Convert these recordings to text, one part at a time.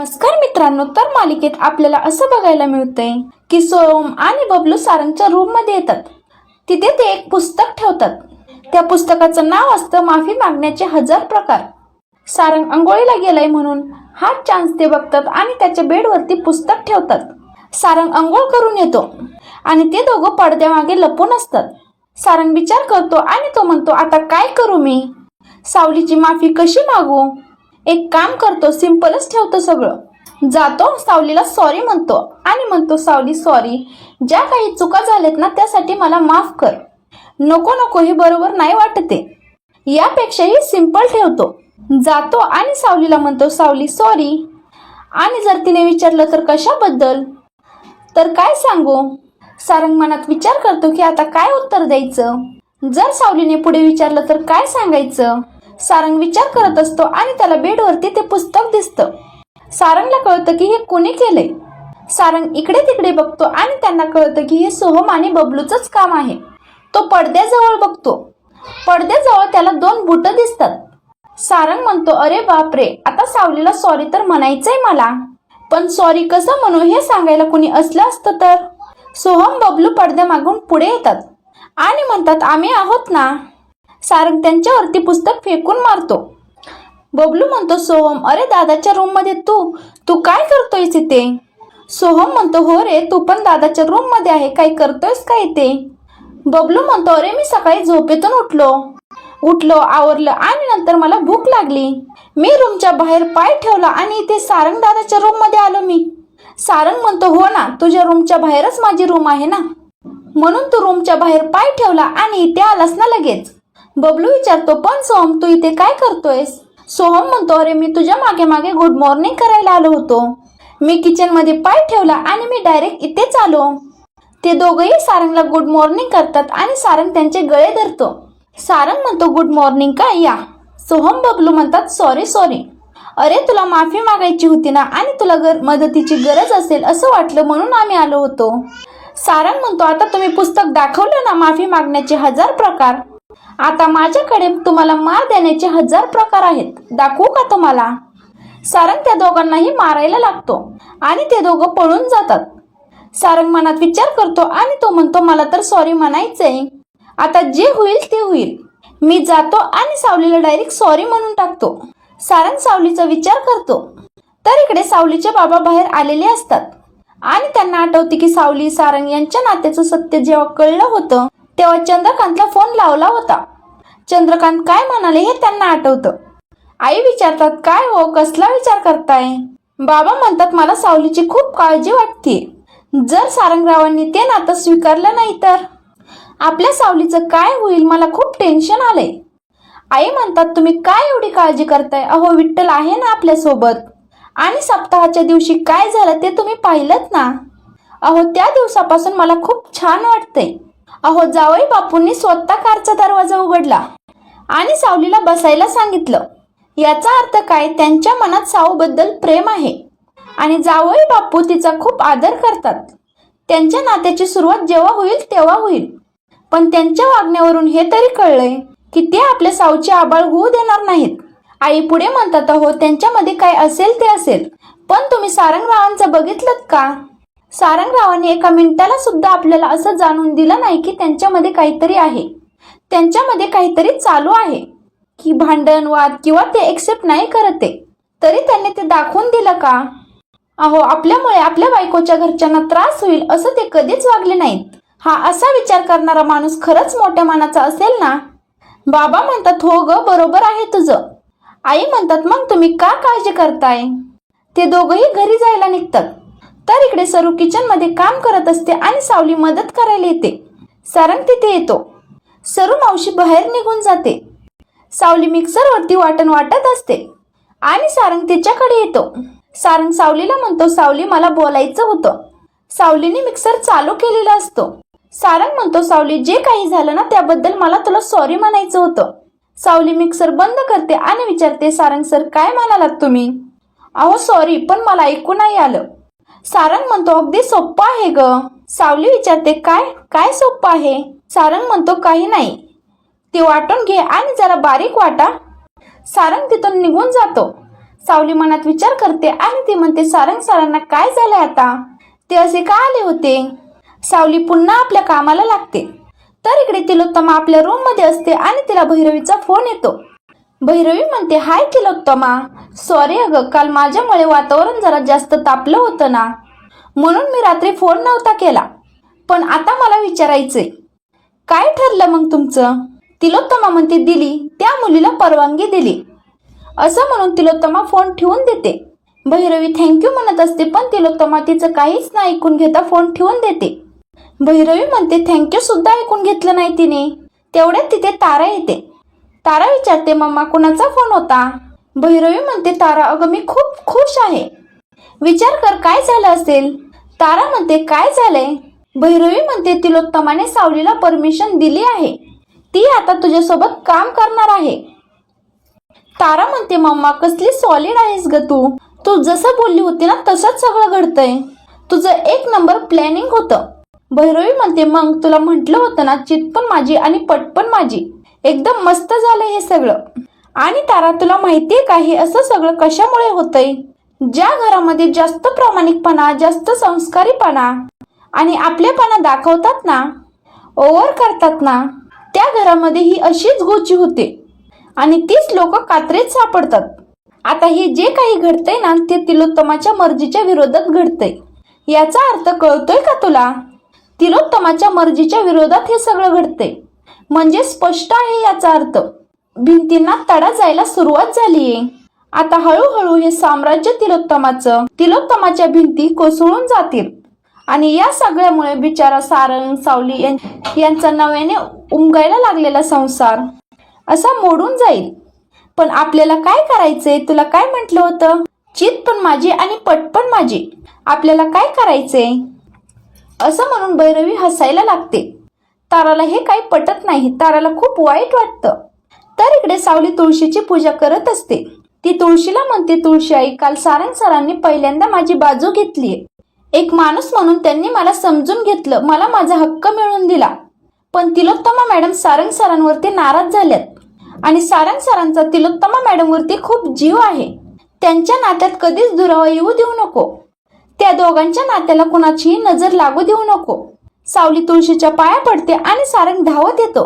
नमस्कार मित्रांनो तर मालिकेत आपल्याला असं बघायला मिळतंय की सोम आणि बबलू सारंगच्या रूममध्ये येतात. तिथे ते एक पुस्तक ठेवतात. त्या पुस्तकाचं नाव असतं माफी मागण्याचे हजार प्रकार. सारंग अंघोळीला गेलाय म्हणून हा चान्स ते बघतात आणि त्याच्या बेडवरती पुस्तक ठेवतात. सारंग अंघोळ करून येतो आणि ते दोघं पडद्यामागे लपून असतात. सारंग विचार करतो आणि तो म्हणतो आता काय करू मी? सावलीची माफी कशी मागू? एक काम करतो सिम्पलच ठेवतो सगळं. जातो सावलीला सॉरी म्हणतो आणि म्हणतो सावली सॉरी ज्या काही चुका झाल्यात ना त्यासाठी मला माफ कर. नको नको हे बरोबर नाही वाटते. यापेक्षाही सिंपल ठेवतो. जातो आणि सावलीला म्हणतो सावली सॉरी आणि जर तिने विचारलं तर कशाबद्दल? तर काय सांगू? सारंग मनात विचार करतो की आता काय उत्तर द्यायचं? जर सावलीने पुढे विचारलं तर काय सांगायचं? सारंग विचार करत असतो आणि त्याला बेडवरती ते पुस्तक दिसतं. सारंगला कळतं की हे कोणी केलंय. सारंग इकडे तिकडे बघतो आणि त्यांना कळतं की हे सोहम आणि बबलूचंच काम आहे. तो पडद्याजवळ बघतो. पडद्याजवळ त्याला दोन बुट दिसतात. सारंग म्हणतो अरे बापरे आता सावलीला सॉरी तर म्हणायचंय मला. पण सॉरी कसं म्हणू हे सांगायला कुणी असलं असतं तर? सोहम बबलू पडद्यामागून पुढे येतात आणि म्हणतात आम्ही आहोत ना. सारंग त्यांच्यावरती पुस्तक फेकून मारतो. बबलू म्हणतो सोहम अरे दादाच्या रूममध्ये तू तू काय करतोयस इथे? सोहम म्हणतो हो रे तू पण दादाच्या रूममध्ये आहे काय करतोयस काय इथे? बबलू म्हणतो अरे मी सकाळी झोपेतून उठलो. उठलो आवरलं आणि नंतर मला भूक लागली. मी रूमच्या बाहेर पाय ठेवला आणि इथे सारंग दादाच्या रूममध्ये आलो मी. सारंग म्हणतो हो ना तुझ्या रूमच्या बाहेरच माझी रूम आहे ना? म्हणून तू रूमच्या बाहेर पाय ठेवला आणि इथे आलास ना लगेच. बबलू विचारतो पण सोहम तू इथे काय करतोयस? सोहम म्हणतो अरे मी तुझ्या मागे मागे गुड मॉर्निंग करायला आलो होतो. मी किचनमध्ये पाय ठेवला आणि मी डायरेक्ट इथेच आलो. ते दोघंही सारंगला गुड मॉर्निंग करतात आणि सारंग त्यांचे गळे धरतो. सारंग म्हणतो गुड मॉर्निंग का या. सोहम बबलू म्हणतात सॉरी सॉरी अरे तुला माफी मागायची होती ना आणि तुला गर मदतीची गरज असेल असं वाटलं म्हणून आम्ही आलो होतो. सारंग म्हणतो आता तुम्ही पुस्तक दाखवलं ना माफी मागण्याचे हजार प्रकार. आता माझ्याकडे तुम्हाला मार देण्याचे हजार प्रकार आहेत. दाखवू का तुम्हाला? सारंग त्या दोघांनाही मारायला लागतो आणि ते दोघं पळून जातात. सारंग मनात विचार करतो आणि तो म्हणतो मला तर सॉरी म्हणायचंय. आता जे होईल ते होईल. मी जातो आणि सावलीला डायरेक्ट सॉरी म्हणून टाकतो. सारंग सावलीचा विचार करतो. तर इकडे सावलीचे बाबा बाहेर आलेले असतात. आणि त्यांना आठवते की सावली सारंग यांच्या नात्याचं सत्य जेव्हा कळलं होतं तेव्हा चंद्रकांतला फोन लावला होता. चंद्रकांत काय म्हणाले हे त्यांना आठवतं. आई विचारतात काय हो कसला विचार करताय? बाबा म्हणतात मला सावलीची खूप काळजी वाटते जर सारंगरावांनी ते नातं स्वीकारलं नाही तर? आपल्या सावलीचं काय होईल मला खूप टेन्शन आलंय. आई म्हणतात तुम्ही काय एवढी काळजी करताय? अहो विठ्ठल आहे ना आपल्यासोबत. आणि सप्ताहाच्या दिवशी काय झालं ते तुम्ही पाहिलं ना? अहो त्या दिवसापासून मला खूप छान वाटतंय. अहो जावई बापूंनी स्वतः कारचा दरवाजा उघडला आणि सावलीला बसायला सांगितलं. याचा अर्थ काय? त्यांच्या मनात साऊबद्दल प्रेम आहे. आणि जावई बापू तिचा खूप आदर करतात. त्यांच्या नात्याची सुरुवात जेव्हा होईल तेव्हा होईल. पण त्यांच्या वागण्यावरून हे तरी कळलंय की ते आपल्या साऊचे आबाळ होऊ देणार नाहीत. आई पुढे म्हणतात अहो त्यांच्यामध्ये काय असेल ते असेल. पण तुम्ही सारंगरावांचं बघितलं का? सारंगरावांनी एका मिनिटाला सुद्धा आपल्याला असं जाणून दिलं नाही की त्यांच्यामध्ये काहीतरी आहे. त्यांच्यामध्ये काहीतरी चालू आहे. की भांडण वाद किंवा ते एक्सेप्ट नाही करत तरी त्यांनी ते दाखवून दिलं का? अहो आपल्यामुळे आपल्या बायकोच्या घरच्यांना त्रास होईल असं ते कधीच वागले नाहीत. हा असा विचार करणारा माणूस खरंच मोठ्या मानाचा असेल ना? बाबा म्हणतात हो ग बरोबर आहे तुझं. आई म्हणतात मग तुम्ही का काळजी करताय? ते दोघंही घरी जायला निघतात. तर इकडे सरू किचनमध्ये काम करत असते आणि सावली मदत करायला येते. सारंग तिथे येतो. सरू मावशी बाहेर निघून जाते. सावली मिक्सरवरती वाटण वाटत असते. आणि सारंग तिच्याकडे येतो. सारंग सावलीला म्हणतो सावली मला बोलायचं होतं. सावलीने मिक्सर चालू केलेला असतो. सारंग म्हणतो सावली जे काही झालं ना त्याबद्दल मला तुला सॉरी म्हणायचं होतं. सावली मिक्सर बंद करते आणि विचारते सारंग सर काय म्हणालात तुम्ही? अहो सॉरी पण मला ऐकू नाही आलं. सारंग म्हणतो अगदी सोप्पं आहे ग. सावली विचारते काय? काय सोप्पं आहे? सारंग म्हणतो काही नाही. ते वाटून घे आणि जरा बारीक वाटा. सारंग तिथून निघून जातो. सावली मनात विचार करते आणि ती म्हणते सारंग सरांना काय झालंय आता? ते असे का आले होते? सावली पुन्हा आपल्या कामाला लागते. तर इकडे तिलोत्तमा आपल्या रूममध्ये असते आणि तिला भैरवीचा फोन येतो. भैरवी म्हणते हाय तिलोत्तमा सॉरी अगं काल माझ्यामुळे वातावरण जरा जास्त तापलं होतं ना. म्हणून मी रात्री फोन नव्हता केला. पण आता मला विचारायचंय काय ठरलं मग तुमचं? तिलोत्तमा म्हणते दिली त्या मुलीला परवानगी दिली. असं म्हणून तिलोत्तमा फोन ठेवून देते. भैरवी थँक्यू म्हणत असते पण तिलोत्तमा तिचं काहीच नाही ऐकून घेता फोन ठेवून देते. भैरवी म्हणते थँक्यू सुद्धा ऐकून घेतलं नाही तिने. तेवढ्यात तिथे तारा येते. तारा विचारते मम्मा कुणाचा फोन होता? भैरवी म्हणते तारा अगं मी खूप खुश आहे. विचार कर काय झालं असेल? तारा म्हणते काय झालंय? भैरवी म्हणते तिलोत्तमाने सावलीला परमिशन दिली आहे. ती आता तुझ्यासोबत काम करणार आहे. तारा म्हणते मम्मा कसली सॉलिड आहेस ग तू. तू जसं बोलली होती ना तसंच सगळं घडतंय. तुझं एक नंबर प्लॅनिंग होतं. भैरवी म्हणते मग तुला म्हटलं होतं ना चित पण माझी आणि पट पण माझी. एकदम मस्त झालं हे सगळं. आणि तारा तुला माहितीये का हे असं सगळं कशामुळे होतंय? ज्या घरामध्ये जास्त प्रामाणिकपणा जास्त संस्कारीपणा आणि आपलेपणा दाखवतात ना ओव्हर करतात ना त्या घरामध्ये ही अशीच गोची होते. आणि तीच लोक कात्रेत सापडतात. आता हे जे काही घडतंय ना ते तिलोत्तमाच्या मर्जीच्या विरोधात घडतंय. याचा अर्थ कळतोय का तुला? तिलोत्तमाच्या मर्जीच्या विरोधात हे सगळं घडतंय. म्हणजे स्पष्ट आहे याचा अर्थ भिंतींना तडा जायला सुरुवात झालीये. आता हळूहळू हे साम्राज्य तिलोत्तमाचं तिलोत्तमाच्या भिंती कोसळून जातील. आणि या सगळ्यामुळे बिचारा सारंग सावली यां- यांचा नव्याने उमगायला लागलेला संसार असा मोडून जाईल. पण आपल्याला काय करायचंय? तुला काय म्हटलं होतं? चित पण माझी आणि पट पण माझी. आपल्याला काय करायचंय? असं म्हणून भैरवी हसायला लागते. ताराला हे काही पटत नाही. ताराला खूप वाईट वाटतं. तर इकडे सावली तुळशीची पूजा करत असते. ती तुळशीला म्हणते तुळशी आई काल सारंग सरांनी पहिल्यांदा माझी बाजू घेतली एक माणूस म्हणून त्यांनी मला समजून घेतलं. मला माझा हक्क मिळवून दिला. पण तिलोत्तमा मॅडम सारंग सरांवरती नाराज झाल्यात. आणि सारंग सरांचा तिलोत्तमा मॅडमवरती खूप जीव आहे. त्यांच्या नात्यात कधीच दुरावा येऊ देऊ नको. त्या दोघांच्या नात्याला कुणाचीही नजर लागू देऊ नको. सावली तुळशीच्या पाया पडते आणि सारंग धावत येतो.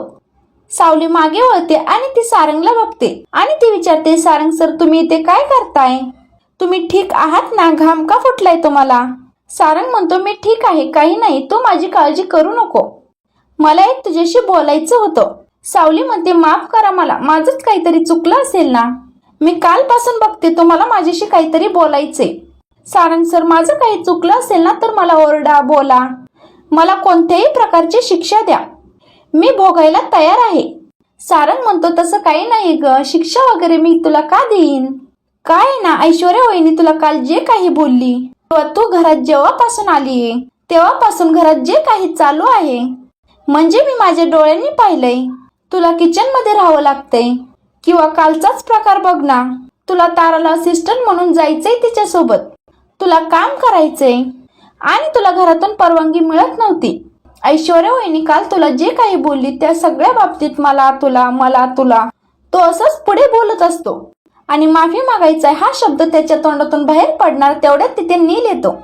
सावली मागे वळते आणि ती सारंगला बघते आणि ती विचारते सारंग सर तुम्ही इथे काय करताय? तुम्ही ठीक आहात ना? घाम का फुटलाय तुम्हाला? सारंग म्हणतो मी ठीक आहे काही नाही तू माझी काळजी करू नको. मला एक तुझ्याशी बोलायचं होतं. सावली म्हणते माफ करा मला माझंच काहीतरी चुकलं असेल ना? मी कालपासून बघते तुम्हाला माझ्याशी काहीतरी बोलायचे सारंग सर माझं काही चुकलं असेल ना तर मला ओरडा बोला. मला कोणत्याही प्रकारची शिक्षा द्या. मी भोगायला तयार आहे. सारंग म्हणतो तसं काही नाही ग. शिक्षा वगैरे मी तुला का देईन? काय ना ऐश्वर्या वहिनी तुला काल जे काही बोलली तू घरात जेव्हापासून आलीये तेव्हापासून घरात जे काही चालू आहे म्हणजे मी माझ्या डोळ्यांनी पाहिलंय. तुला किचनमध्ये राहावं लागतंय. किंवा कालचाच प्रकार बघ ना. तुला ताराला असिस्टंट म्हणून जायचंय तिच्यासोबत. तुला काम करायचंय. आणि तुला घरातून परवानगी मिळत नव्हती. ऐश्वर्या वहिनी काल तुला जे काही बोलली त्या सगळ्या बाबतीत मला तुला मला तुला. तो असंच पुढे बोलत असतो. आणि माफी मागायचा हा शब्द त्याच्या तोंडातून बाहेर पडणार तेवढ्यात तिथे नील येतो.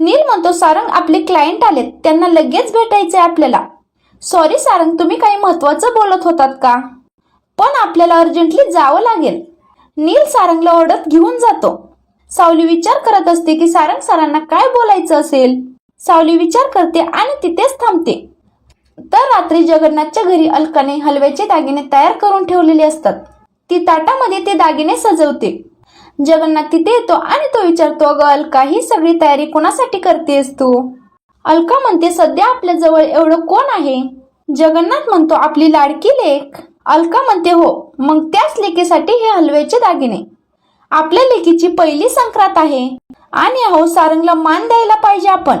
नील म्हणतो सारंग आपले क्लायंट आलेत. त्यांना लगेच भेटायचे आपल्याला. सॉरी सारंग तुम्ही काही महत्वाचं बोलत होतात का? पण आपल्याला अर्जंटली जावं लागेल. नील सारंगला ओढत घेऊन जातो. सावली विचार करत असते की सारंग सरांना काय बोलायचं असेल? सावली विचार करते आणि तिथेच थांबते. तर रात्री जगन्नाथच्या घरी अलकाने हलव्याचे दागिने तयार करून ठेवलेले असतात. ती ताटामध्ये ते दागिने सजवते. जगन्नाथ तिथे येतो आणि तो विचारतो अगं अलका ही सगळी तयारी कोणासाठी करतेस तू? अलका म्हणते सध्या आपल्या जवळ एवढं कोण आहे? जगन्नाथ म्हणतो आपली लाडकी लेख. अलका म्हणते हो मग त्याच लेखेसाठी हे हलव्याचे दागिने. आपल्या लेकीची पहिली संक्रांत आहे. आणि अहो सारंगला मान द्यायला पाहिजे आपण.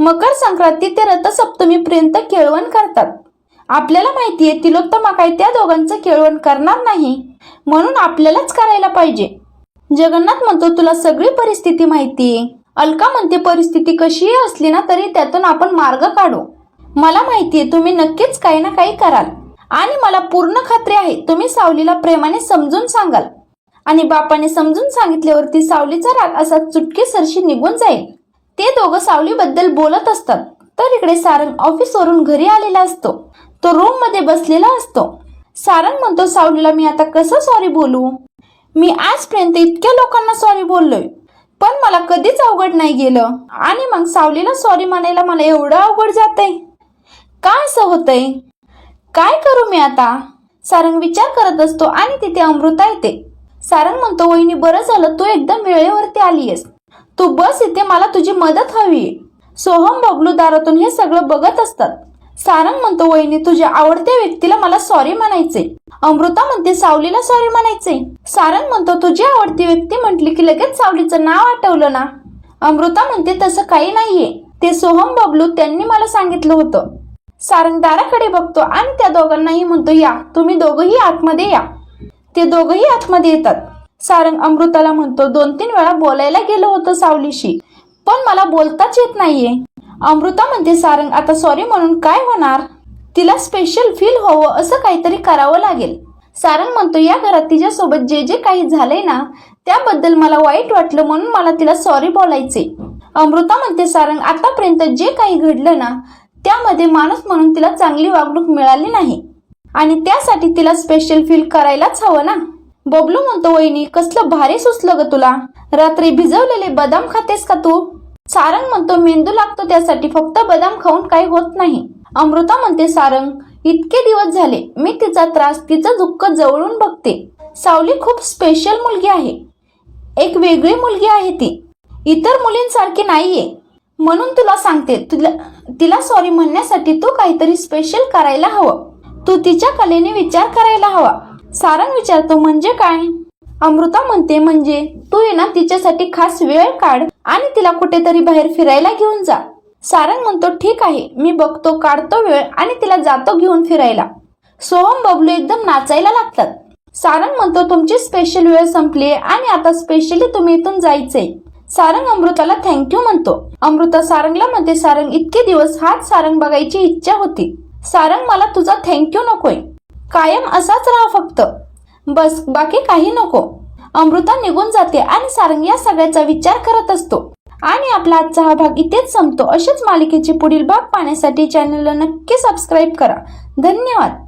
मकर संक्रांती ते रथसप्तमीपर्यंत केळवण करतात. आपल्याला माहिती आहे तिलोत्तमा काही त्या दोघांचं केळवण करणार नाही. म्हणून आपल्यालाच करायला पाहिजे. जगन्नाथ म्हणतो तुला सगळी परिस्थिती माहितीये अलका म्हणते परिस्थिती कशीही असली ना तरी त्यातून आपण मार्ग काढू. मला माहिती आहे तुम्ही नक्कीच काही ना काही कराल. आणि मला पूर्ण खात्री आहे तुम्ही सावलीला प्रेमाने समजून सांगाल. आणि बापाने समजून सांगितल्यावरती सावलीचा राग असा चुटके सरशी निघून जाईल. ते दोघं सावलीबद्दल बोलत असतात. तर इकडे सारंग ऑफिसवरून घरी आलेला असतो. तो रूममध्ये बसलेला असतो. सारंग म्हणतो सावलीला मी आता कसं सॉरी बोलू? मी आजपर्यंत इतक्या लोकांना सॉरी बोललोय. पण मला कधीच अवघड नाही गेलं. आणि मग सावलीला सॉरी म्हणायला मला एवढं अवघड जातंय? काय असं होतंय? काय करू मी आता? सारंग विचार करत असतो आणि तिथे अमृता येते. सारंग म्हणतो वहिनी बरं झालं तू एकदम वेळेवरती आलीयस. तू बस इथे मला तुझी मदत हवी सोहम बबलू दारातून हे सगळं बघत असतात. सारंग म्हणतो वहिनी तुझ्या आवडत्या व्यक्तीला मला सॉरी म्हणायचे अमृता म्हणते सावलीला सॉरी म्हणायचे सारंग म्हणतो तुझी आवडती व्यक्ती म्हटली की लगेच सावलीचं नाव आठवलं ना. अमृता म्हणते तसं काही नाहीये. ते सोहम बबलू त्यांनी मला सांगितलं होतं. सारंग दाराकडे बघतो आणि त्या दोघांनाही म्हणतो या तुम्ही दोघंही आतमध्ये या. ते दोघंही आतमध्ये येतात. सारंग अमृताला म्हणतो दोन तीन वेळा बोलायला गेलो होतं सावलीशी पण मला बोलताच येत नाहीये. अमृता म्हणते सारंग आता सॉरी म्हणून काय होणार? तिला स्पेशल फील व्हावं असं काहीतरी करावं लागेल. सारंग म्हणतो या घरात तिच्यासोबत जे जे काही झालंय ना त्याबद्दल मला वाईट वाटलं म्हणून मला तिला सॉरी बोलायचे अमृता म्हणते सारंग आतापर्यंत जे काही घडलं ना त्यामध्ये माणूस म्हणून तिला चांगली वागणूक मिळाली नाही. आणि त्यासाठी तिला स्पेशल फील करायलाच हवं ना? बबलू म्हणतो वहिनी कसलं भारी सुचलं ग तुला? रात्री भिजवलेले बदाम खातेस का तू? सारंग म्हणतो मेंदू लागतो त्यासाठी फक्त बदाम खाऊन काही होत नाही. अमृता म्हणते सारंग इतके दिवस झाले मी तिचा त्रास तिचं दुःख जवळून बघते. सावली खूप स्पेशल मुलगी आहे. एक वेगळी मुलगी आहे ती. इतर मुलींसारखी नाहीये. म्हणून तुला सांगते तुला तिला सॉरी म्हणण्यासाठी तू काहीतरी स्पेशल करायला हवं. तू तिच्या कलेने विचार करायला हवा. सारंग विचारतो म्हणजे काय? अमृता म्हणते म्हणजे तू ये ना तिच्यासाठी खास वेळ काढ आणि तिला कुठेतरी बाहेर फिरायला घेऊन जा. सारंग म्हणतो ठीक आहे मी बघतो काढतो वेळ आणि तिला जातो घेऊन फिरायला. सोहम बबलू एकदम नाचायला लागतात. सारंग म्हणतो तुमची स्पेशल वेळ संपली आणि आता स्पेशली तुम्ही इथून जायचंय. सारंग अमृताला थँक्यू म्हणतो. अमृता सारंगला म्हणते सारंग इतके दिवस हाच सारंग बघायची इच्छा होती. सारंग मला तुझा थँक्यू नकोय. कायम असाच राहा फक्त. बस बाकी काही नको. अमृता निघून जाते आणि सारंग या सगळ्याचा विचार करत असतो. आणि आपला आजचा हा भाग इथेच संपतो. अशाच मालिकेचे पुढील भाग पाहण्यासाठी चॅनलला नक्की सबस्क्राईब करा. धन्यवाद.